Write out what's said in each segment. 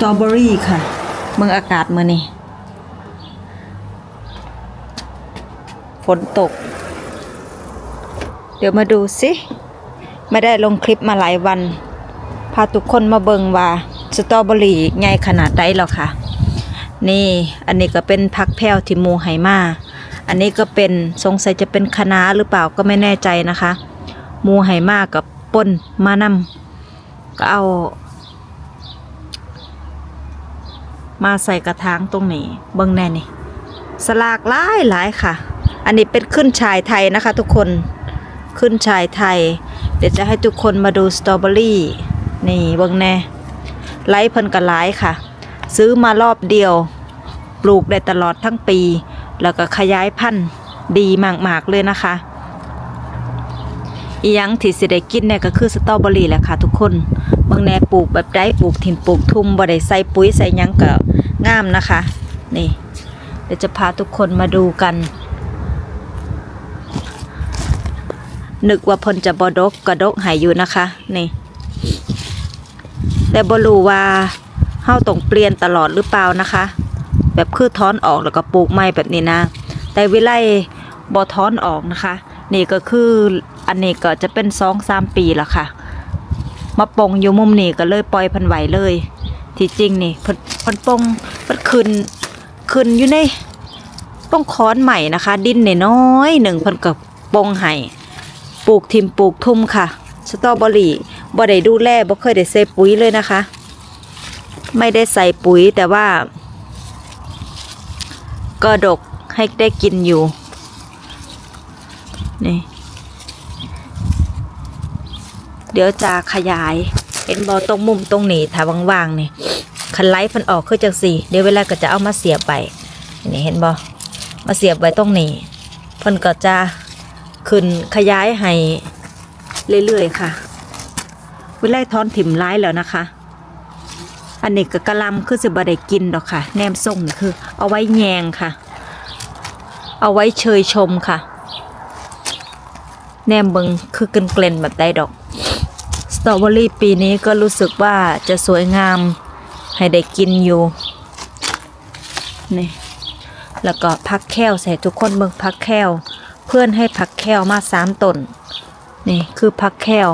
ตรอเบอรี่ค่ะ เมืองอากาศเมื่อนี้ฝนตก เดี๋ยวมาดูสิ ไม่ได้ลงคลิปมาหลายวัน พาทุกคนมาเบิงว่าสตรอเบอรี่ใหญ่ขนาดใดแล้วค่ะ นี่อันนี้ก็เป็นพักแพ้วที่มูไหมา อันนี้ก็เป็นสงสัยจะเป็นคณะหรือเปล่าก็ไม่แน่ใจนะคะ มูไหมากับป่นมานำก็เอา มาใส่กระถางตรงนี้ เบิ่งแน่นี่สลากหลายหลายค่ะ อันนี้เป็นขึ้นชายไทยนะคะ ทุกคนขึ้นชายไทย เดี๋ยวจะให้ทุกคนมาดูสตรอเบอรี่นี่เบิ่งแน่ไลฟ์เพิ่นก็หลายค่ะ ซื้อมารอบเดียว ปลูกได้ตลอดทั้งปี แล้วก็ขยายพันธุ์ดีมากๆเลยนะคะอีหยังที่สิได้กินเนี่ยก็คือสตรอเบอรี่แหละค่ะทุกคน บิ่งแนปลูกแบบใดปลูกถิ่นปลูกทุ่มบ่ได้ใส่ปุ๋ยใส่ยังก็งามนะคะ นี่เดี๋ยวจะพาทุกคนมาดูกัน นึกว่าพนจะบดกกระดกหายอยู่นะคะ นี่ แต่บรูว่าเฮาต้องเปลี่ยนตลอดหรือเปล่านะคะ แบบคือถอนออกแล้วก็ปลูกใหม่แบบนี้นะ แต่วิไลบ่ถอนออกนะคะ นี่ก็คืออันนี้ก็จะเป็นสองสามปีแล้วค่ะ มาปงอยู่มุมนี้ก็เลยปล่อยพันไหวเลย ที่จริงนี่พิ่นพิ่นปงเพิ่นขึ้นขึ้นอยู่ในต้องค้อนใหม่นะคะ ดินน้อยหนึ่งพิ่นก็ปงให้ปลูกทิมปลูกทุ่มค่ะสตรอเบอรี่บ่ได้ดูแลบ่เคยได้ใส่ปุ๋ยเลยนะคะ ไม่ได้ใส่ปุ๋ยแต่ว่า ก็ดกให้ได้กินอยู่นี่ เดี๋ยวจะขยายเห็นบอตรงมุมตรงนี้ถ้าว่างๆนี่คันไลฟ์มันออกคือจังสี่ เดี๋ยวเวลาก็จะเอามาเสียบไปนี่เห็นบอมาเสียบไว้ตรงนี้เพิ่นก็จะขึ้นขยายให้เรื่อยๆค่ะเวลาทอนถิ่มร้ายแล้วนะคะ อันนี้ก็กะลำคือสิบ่ได้กินดอกค่ะ แนมส่งคือ เอาไว้แยงค่ะ เอาไว้เชยชมค่ะ แนมเบิงคือเกลนเกลนแบบได้ดอก ตรอเบอรี่ปีนี้ก็รู้สึกว่าจะสวยงามให้ได้กินอยู่ นี่ แล้วก็พักแค้วใส่ทุกคนเบิ่งพักแค้ว เพื่อนให้พักแค้วมาสามตนนี่คือพักแค้ว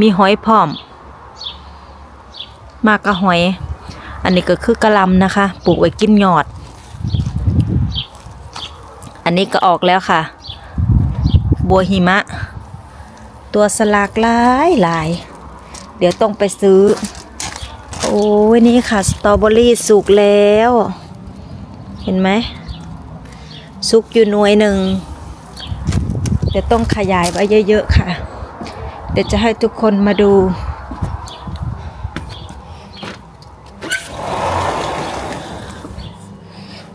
มีหอยพร้อม มากกะหอย อันนี้ก็คือกระลำนะคะ ปลูกไว้กินยอด อันนี้ก็ออกแล้วค่ะ บัวหิมะ ตัวสลากหลายหลาย เดี๋ยวต้องไปซื้อ โอ้ยนี่ค่ะ สตรอเบอรี่สุกแล้ว เห็นไหม สุกอยู่หน่วยหนึ่ง เดี๋ยวต้องขยายไว้เยอะ ๆ ค่ะ เดี๋ยวจะให้ทุกคนมาดู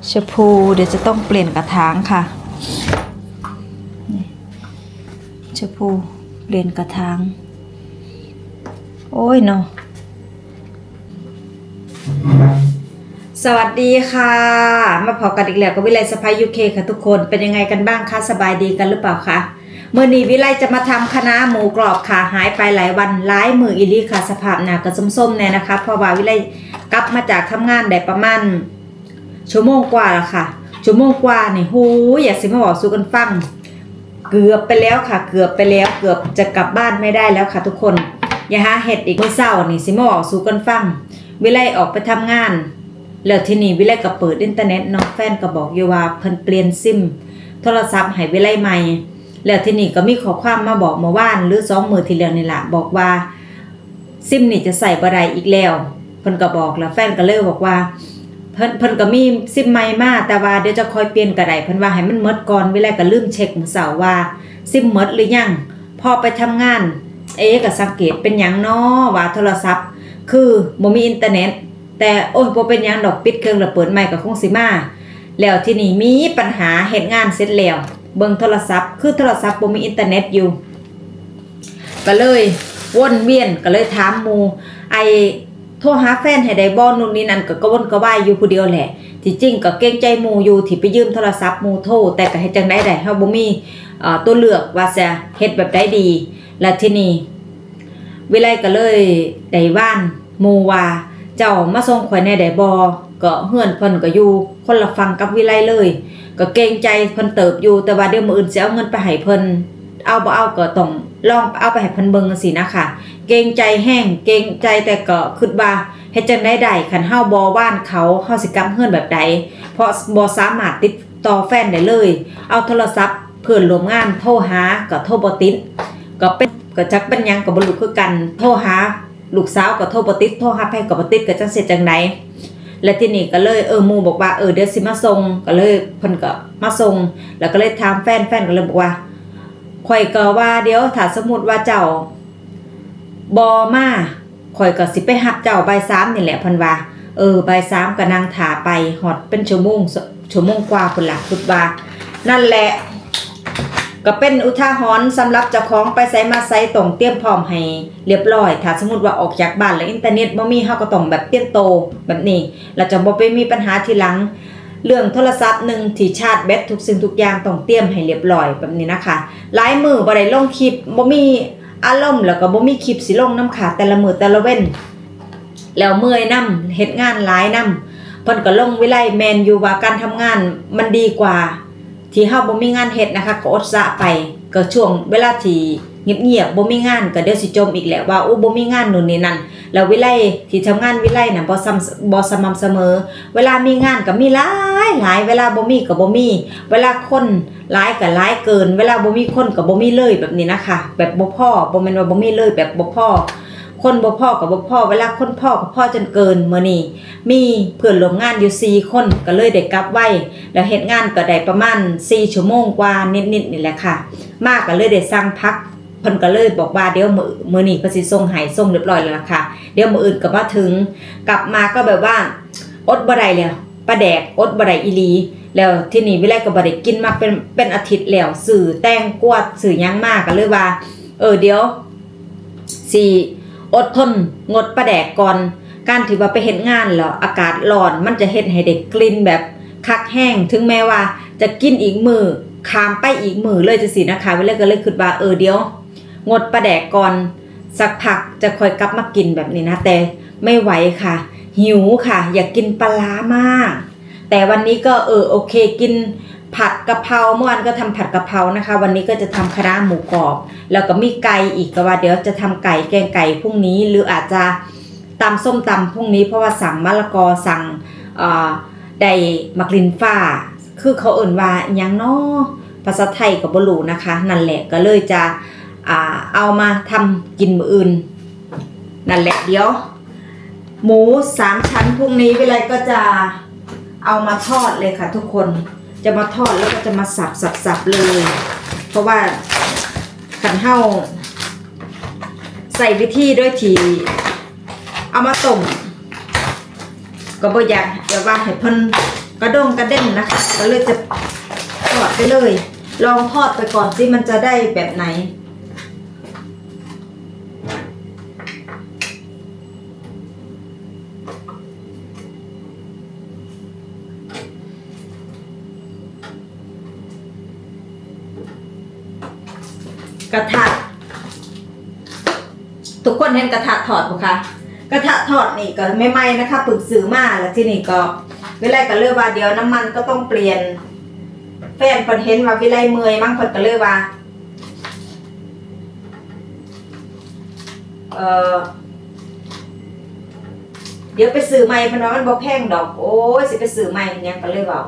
ชพูเดี๋ยวจะต้องเปลี่ยนกระถางค่ะนี่ ชะพูเปลี่ยนกระถาง โอ้ยเนาะสวัสดีค่ะ มาพอกันอีกแล้วกับวิไลสภายยูเคค่ะทุกคนเป็นยังไงกันบ้างคะสบายดีกันหรือเปล่าคะเมื่อนี้วิไลจะมาทำคณะหมูกรอบค่ะหายไปหลายวันหลายมืออีหลีค่ะ สภาพหนากระส้มๆแน่นะคะเพราะว่าวิไลกลับมาจากทำงานได้ประมาณชั่วโมงกว่าแล้วค่ะชั่วโมงกว่านี่หูอยากสิมาบอกสู้กันฟัง เกือบไปแล้วค่ะ เกือบไปแล้วเกือบจะกลับบ้านไม่ได้แล้วค่ะทุกคนอย่าหาเห็ดอีกเมื่อเช้านี่สิมาบอกสู้กันฟัง วิไลออกไปทำงาน แล้วทีนี้วิไลก็เปิดอินเทอร์เน็ตน้องแฟนก็บอกอยู่ว่าเพิ่นเปลี่ยนซิม โทรศัพท์ให้วิไลใหม่ แล้วทีนี้ก็มีข้อความมาบอกเมื่อวานหรือสองมือที่แล้วนี่แหละบอกว่า ซิมนี่จะใส่บ่ได้อีกแล้วเพิ่นก็บอกแล้วแฟนก็เลยบอกว่า เพิ่นเพิ่นก็มีซิมใหม่มาแต่ว่าเดี๋ยวจะคอยเปลี่ยนก็ได้เพิ่นว่าให้มันหมดก่อนเวลาก็ลืมเช็คมื้อเช้าว่า ซิมหมดหรือยังพอไปทำงาน เอ๊ก็สังเกตเป็นหยังน้อว่าโทรศัพท์ คือบ่มีอินเทอร์เน็ต แต่โอ้ยบ่เป็นหยังดอกปิดเครื่องแล้วเปิดใหม่ก็คงสิมาแล้วที่นี่มีปัญหาเฮ็ดงานเสร็จแล้วเบิ่งโทรศัพท์ คือโทรศัพท์บ่มีอินเทอร์เน็ตอยู่ก็เลยวนเวียนก็เลยถามหมูไอ โทรหาแฟนให้ได้บ่นู่นนี่นั่นก็กระวนกระวายอยู่ผู้เดียวแหละ ที่จริงก็เกรงใจหมูอยู่ที่ไปยืมโทรศัพท์หมูโทรแต่ก็เฮ็ดจังได๋ได้เฮาบ่มีเอ่อตัวเลือกว่าจะเฮ็ดแบบใดดีและที่นี่วิไลก็เลยได้ว่านหมู่ว่าเจ้ามาส่งข่อยแน่ได้บ่ก็เฮือนเพิ่นก็อยู่คนละฝั่งกับวิไลเลย ก็เกรงใจเพิ่นเติบอยู่แต่ว่าเดี๋ยวมื้ออื่นสิเอาเงินไปให้เพิ่น เอาบ่เอาก็ต้องลองเอาไปให้เพิ่นเบิ่งจังซี่นะคะเกรงใจแห้งเกรงใจแต่ก็คิดว่าเฮ็ดจังได๋ได้คันเฮาบ่ว่านเขาเฮาสิกลับเฮือนแบบใดเพราะบ่สามารถติดต่อแฟนได้เลย เอาโทรศัพท์เพื่อนร่วมงานโทรหาก็โทรบ่ติดก็เป็นก็จักเป็นหยังก็บ่รู้คือกันโทรหาลูกสาวก็โทรบ่ติดโทรหาแพนก็บ่ติดก็จังเสร็จจังไดและที่นี้ก็เลยเออมูบอกว่าเออเดี๋ยวสิมาส่งก็เลยเพิ่นก็มาส่งแล้วก็เลยถามแฟนแฟนก็เลยบอกว่า ข่อยก็ว่าเดี๋ยวถ้าสมมุติว่าเจ้าบอมาข่อยก็สิไปหับเจ้าใบสามนี่แหละพันว่าเออใบสามก็นั่งถาไปหอดเป็นชั่วโมงชั่วโมงกว่าพุ่นละคิดว่านั่นแหละ ก็เป็นอุทาหรณ์สำหรับเจ้าของไปไสมาไสต้องเตรียมพร้อมให้เรียบร้อย ถ้าสมมติว่าออกจากบ้านแล้วอินเทอร์เน็ตบ่มีเฮาก็ต้องแบบเตรียมโตแบบนี้ แล้วจะบ่ไปมีปัญหาทีหลัง เรื่องโทรศัพท์หนึ่งที่ชาร์จแบตทุกสิ่งทุกอย่างต้องเตรียมให้เรียบร้อยแบบนี้นะคะหลายมือบ่ได้ลงคลิปบ่มีอารมณ์แล้วก็บ่มีคลิปสิลงน้ำขาแต่ละมือแต่ละเว้นแล้วเมื่อยนํเฮ็ดงานหลายนํเพิ่นก็ลงวิไลแมนอยู่ว่าการทำงานมันดีกว่า ที่เฮาบ่มีงานเฮ็ดนะคะก็อดสะไปก็ช่วงเวลาที่ เงียบๆบ่มีงานก็เดี๋ยวสิจมอีกแหละว่าโอ้บ่มีงานนู่นนี่นั่นแล้ววิไลที่ทำงานวิไลน่ะบ่ซ้ำบ่สม่ำเสมอ เวลามีงานก็มีหลายหลายเวลาบ่มีก็บ่มี เวลาคนหลายก็หลายเกิน เวลาบ่มีคนก็บ่มีเลยแบบนี้นะคะ แบบบ่พอบ่แม่นว่าบ่มีเลยแบบบ่พอคนบ่พ่อก็บ่พ่อเวลาคนพ่อก็พ่อจนเกินมื้อนี้มีเพื่อนร่วมงานอยู่4คนก็เลยได้กลับไวแล้วเฮ็ดงานก็ได้ประมาณ4ชั่วโมงกว่านิดๆนี่แหละค่ะ มากก็เลยได้สั่งพัก เพิ่นก็เลยบอกว่าเดี๋ยวมือมือนี้เพิ่นสิส่งให้ส่งเรียบร้อยแล้วล่ะค่ะ เดี๋ยวมืออื่นก็มาถึง กลับมาก็แบบว่า อดบ่ได้แล้วปลาแดกอดบ่ได้อีลีแล้วที่นี่วิไลก็บ่ได้กินมาเป็นเป็นอาทิตย์แล้วสื่อแตงกวดสื่อยังมากก็เลยว่า เออเดี๋ยวสิอดทนงดปลาแดกก่อนการที่ว่าไปเฮ็ดงานแล้วอากาศร้อนมันจะเฮ็ดให้เด็กกลิ่นแบบคักแห้งถึงแม้ว่าจะกินอีกมือคามไปอีกมือเลยจังซี่นะคะวิไลก็เลยคิดว่าเออเดี๋ยว งดปลาแดกก่อน สักพักจะค่อยกลับมากินแบบนี้นะแต่ไม่ไหวค่ะ หิวค่ะ อยากกินปลาร้ามาก แต่วันนี้ก็เออโอเคกินผัดกะเพราเมื่อวานก็ทำผัดกะเพรานะคะ วันนี้ก็จะทำคะน้าหมูกรอบ แล้วก็มีไก่อีกก็ว่าเดี๋ยวจะทำไก่แกงไก่พรุ่งนี้ หรืออาจจะตำส้มตำพรุ่งนี้เพราะว่าสั่งมะละกอสั่งเอ่อได้มักลินฟ้า คือเขาเอ่นว่ายังนาะภาษาไทยกับบรูนะคะ นั่นแหละก็เลยจะ อ่าเอามาทำกินมืออื่น นั่นแหละเดี๋ยว หมูสามชั้นพรุ่งนี้เวลาก็จะเอามาทอดเลยค่ะ ทุกคนจะมาทอดแล้วก็จะมาสับสับสับเลย เพราะว่าขันเท่าใส่วิธีด้วยที เอามาต้มก็บ่อยากจะว่าให้เพิ่นกระด้งกระเด้นนะคะก็เลยจะทอดไปเลย ลองทอดไปก่อนสิมันจะได้แบบไหน กระทะทุกคนเห็นกระทะทอดปะคะกระทะทอดนี่ก็ไม่ไหม้นะคะปึกซื้อมาแล้วที่นี่ก็วิไลก็เลือกว่าเดี๋ยวน้ำมันก็ต้องเปลี่ยนแฟนเพิ่นเห็นว่าวิไลเมื่อยมั้งเพิ่นก็เลยว่าเออเดี๋ยวไปซื้อใหม่เพิ่นว่ามันบ่แพงดอก โอ้ยสิไปซื้อใหม่เนี่ยก็เลยเว้า